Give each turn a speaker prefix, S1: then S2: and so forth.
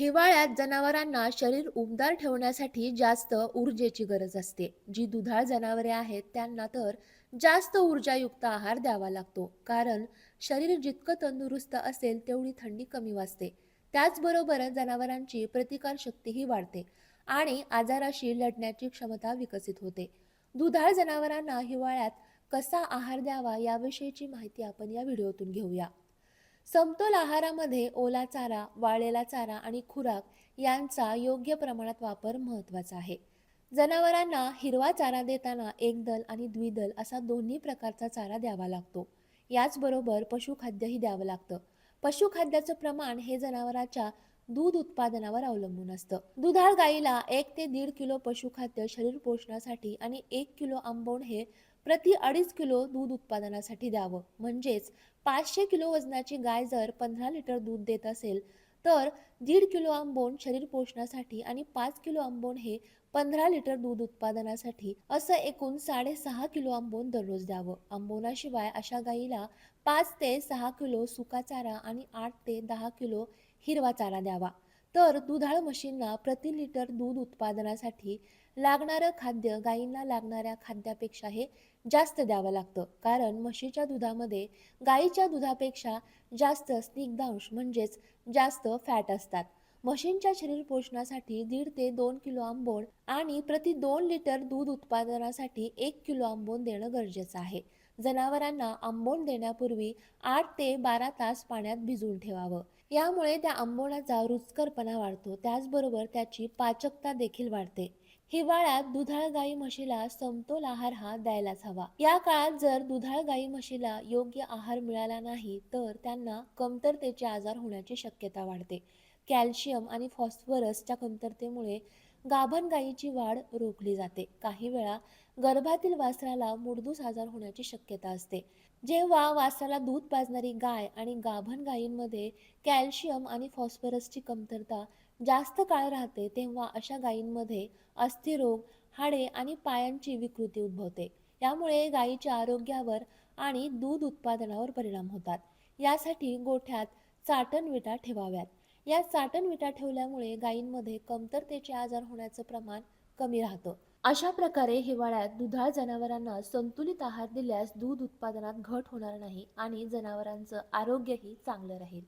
S1: हिवाळ्यात जनावरांना शरीर उबदार ठेवण्यासाठी जास्त ऊर्जेची गरज असते. जी दुधाळ जनावरे आहेत त्यांना तर जास्त ऊर्जायुक्त आहार द्यावा लागतो. कारण शरीर जितकं तंदुरुस्त असेल तेवढी थंडी कमी वाजते त्याचबरोबर जनावरांची प्रतिकारशक्तीही वाढते आणि आजाराशी लढण्याची क्षमता विकसित होते. दुधाळ जनावरांना हिवाळ्यात कसा आहार द्यावा याविषयीची माहिती आपण या व्हिडिओतून घेऊया. समतोल आहारामध्ये ओला चारा वाळलेला चारा आणि खुराक यांचा योग्य प्रमाणात वापर महत्त्वाचा आहे. जनावरांना हिरवा चारा देताना एकदल आणि द्विदल असा दोन्ही प्रकारचा चारा द्यावा लागतो. याचबरोबर पशुखाद्यही द्यावं लागतं. पशुखाद्याचं प्रमाण हे जनावराच्या दूध उत्पादनावर अवलंबून असतं. दुधाळ गाईला एक ते दीड किलो पशुखाद्य शरीर पोषणासाठी आणि एक किलो आंबोण हे प्रति अडीच किलो दूध उत्पादनासाठी द्यावं. म्हणजेच पाचशे किलो वजनाची गाय जर पंधरा लिटर दूध देत असेल तर दीड किलो आंबोण शरीर पोषणासाठी आणि पाच किलो आंबोण हे पंधरा लिटर दूध उत्पादनासाठी असं एकूण साडेसहा किलो आंबोण दररोज द्यावं. आंबोणाशिवाय अशा गाईला पाच ते सहा किलो सुका चारा आणि आठ ते दहा किलो हिरवा चारा द्यावा. तर दुधाळ म्हशींना प्रति लिटर दूध उत्पादनासाठी लागणारं खाद्य गायींना लागणाऱ्या खाद्यापेक्षा हे जास्त द्यावं लागतं. कारण म्हशीच्या दुधामध्ये गाईच्या दुधापेक्षा जास्त स्निग्धांश म्हणजेच जास्त फॅट असतात. म्हशींच्या शरीर पोषणासाठी दीड ते दोन किलो आंबोण आणि प्रति दोन लिटर दूध उत्पादनासाठी एक किलो आंबोण देणं गरजेचं आहे. जनावरांना आंबोण देण्यापूर्वी आठ ते बारा तास पाण्यात भिजवून ठेवावं. यामुळे त्या आंबोणाचा रुचकरपणा वाढतो. त्याचबरोबर त्याची पाचकता देखील वाढते. हिवाळ्यात दुधाळ गाई म्हशीला समतोल आहार हा द्यायलाच हवा. या काळात जर दुधाळ गाई म्हशीला योग्य आहार मिळाला नाही तर त्यांना कमतरतेचे आजार होण्याची शक्यता वाढते. कॅल्शियम आणि फॉस्फरसच्या कमतरतेमुळे गाभण गायीची वाढ रोखली जाते. काही वेळा गर्भातील वासराला मुडदूस आजार होण्याची शक्यता असते. जेव्हा वासराला दूध पाजणारी गाय आणि गाभण गायींमध्ये कॅल्शियम आणि फॉस्फरसची कमतरता जास्त काळ राहते तेव्हा अशा गायींमध्ये अस्थिरोग हाडे आणि पायांची विकृती उद्भवते. यामुळे गायीच्या आरोग्यावर आणि दूध उत्पादनावर परिणाम होतात. यासाठी गोठ्यात चाटण विटा ठेवाव्यात. या साटण विटा ठेवल्यामुळे गायींमध्ये कमतरतेचे आजार होण्याचं प्रमाण कमी राहतं. अशा प्रकारे हिवाळ्यात दुधाळ जनावरांना संतुलित आहार दिल्यास दूध उत्पादनात घट होणार नाही आणि जनावरांचं आरोग्यही चांगलं राहील.